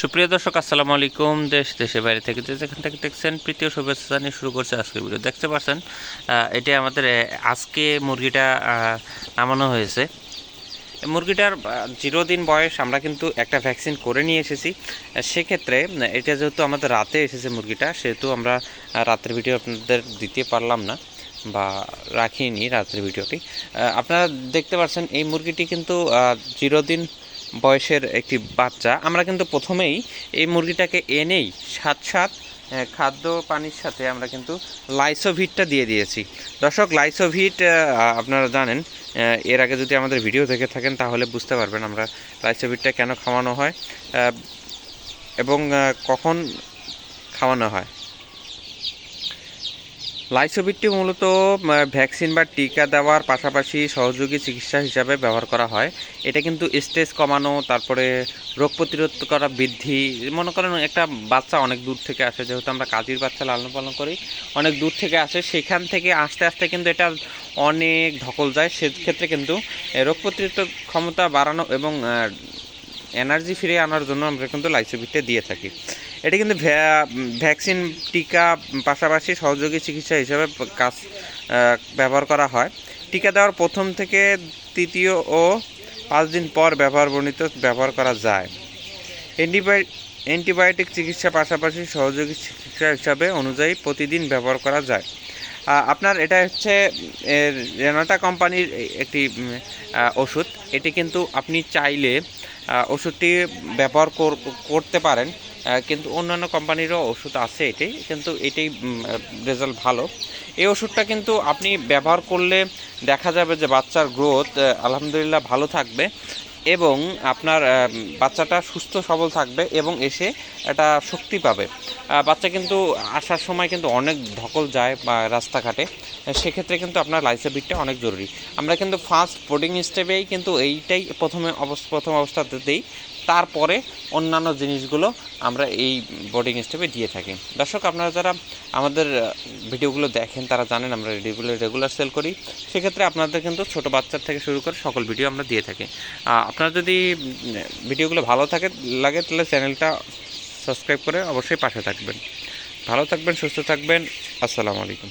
সুপ্রিয় দর্শক, আসসালামু আলাইকুম। দেশ দেশে বাইরে থেকে যে যেখান থেকে দেখছেন প্রীতীয় শুভেচ্ছা জানিয়ে শুরু করছে আজকের ভিডিও। দেখতে পাচ্ছেন এটা আমাদের আজকে মুরগিটা নামানো হয়েছে। মুরগিটার জিরো দিন বয়স, আমরা কিন্তু একটা ভ্যাকসিন করে নিয়ে এসেছি। সেক্ষেত্রে এটা যেহেতু আমাদের রাতে এসেছে মুরগিটা, সেহেতু আমরা রাতের ভিডিও আপনাদের দিতে পারলাম না বা রাখিনি রাতের ভিডিওটি। আপনারা দেখতে পাচ্ছেন, এই মুরগিটি কিন্তু জিরো দিন বয়সের একটি বাচ্চা। আমরা কিন্তু প্রথমেই এই মুরগিটাকে এনেই সাত সাত খাদ্য পানির সাথে আমরা কিন্তু লাইসোভিটটা দিয়ে দিয়েছি। দর্শক, লাইসোভিট আপনারা জানেন এর আগে যদি আমাদের ভিডিও দেখে থাকেন তাহলে বুঝতে পারবেন আমরা লাইসোভিটটা কেন খাওয়ানো হয় এবং কখন খাওয়ানো হয়। লাইসোভিটটি মূলত ভ্যাকসিন বা টিকা দেওয়ার পাশাপাশি সহযোগী চিকিৎসা হিসাবে ব্যবহার করা হয়। এটা কিন্তু স্ট্রেস কমানো, তারপরে রোগ প্রতিরোধ করা বৃদ্ধি, মনে করেন একটা বাচ্চা অনেক দূর থেকে আসে, যেহেতু আমরা কাজের বাচ্চা লালন পালন করি, অনেক দূর থেকে আসে, সেখান থেকে আস্তে আস্তে কিন্তু এটা অনেক ধকল যায়। সেক্ষেত্রে কিন্তু রোগ প্রতিরোধ ক্ষমতা বাড়ানো এবং এনার্জি ফিরে আনার জন্য আমরা কিন্তু লাইসোভিটটা দিয়ে থাকি। এটা কিন্তু ভ্যা- ভ্যাকসিন টিকা পাশাপাশি সহযোগী চিকিৎসা হিসেবে কাজ ব্যবহার করা হয়। টিকা দেওয়ার প্রথম থেকে তৃতীয় ও পাঁচ দিন পর ব্যবহার বর্ণিত ব্যবহার করা যায়। অ্যান্টিবায়ো, অ্যান্টিবায়োটিক চিকিৎসা পাশাপাশি সহযোগী চিকিৎসা হিসাবে অনুযায়ী প্রতিদিন ব্যবহার করা যায়। আপনার এটা হচ্ছে রেনাটা কোম্পানির একটি ওষুধ। এটি কিন্তু আপনি চাইলে ওষুধটি ব্যবহার কর- করতে পারেন। কিন্তু অন্যান্য কোম্পানিরও ওষুধ আছে এটি, কিন্তু এটাই রেজাল্ট ভালো। এই ওষুধটা কিন্তু আপনি ব্যবহার করলে দেখা যাবে যে বাচ্চার গ্রোথ আলহামদুলিল্লাহ ভালো থাকবে। এবং আপনার বাচ্চাটা সুস্থ, সবল থাকবে এবং এসে একটা শক্তি পাবে। বাচ্চা কিন্তু আসার সময় কিন্তু অনেক ধকল যায় বা রাস্তাঘাটে। সেক্ষেত্রে কিন্তু আপনার লাইসোভিটটা অনেক জরুরি। আমরা কিন্তু ফার্স্ট বোর্ডিং স্টেপেই কিন্তু এইটাই প্রথমে অবস্থা প্রথম অবস্থাতে দিই। তারপরে অন্যান্য জিনিসগুলো আমরা এই বোর্ডিং স্টেপে দিয়ে থাকি। দর্শক, আপনারা যারা আমাদের ভিডিওগুলো দেখেন, তারা জানেন আমরা রেগুলার রেগুলার সেল করি। সেক্ষেত্রে আপনাদের কিন্তু ছোট বাচ্চার থেকে শুরু করে সকল ভিডিও আমরা দিয়ে থাকি। আপনারা যদি ভিডিওগুলো ভালো থাকে, লাগে, তাহলে চ্যানেলটা সাবস্ক্রাইব করে অবশ্যই পাশে থাকবেন। ভালো থাকবেন, সুস্থ থাকবেন। আসসালামু আলাইকুম।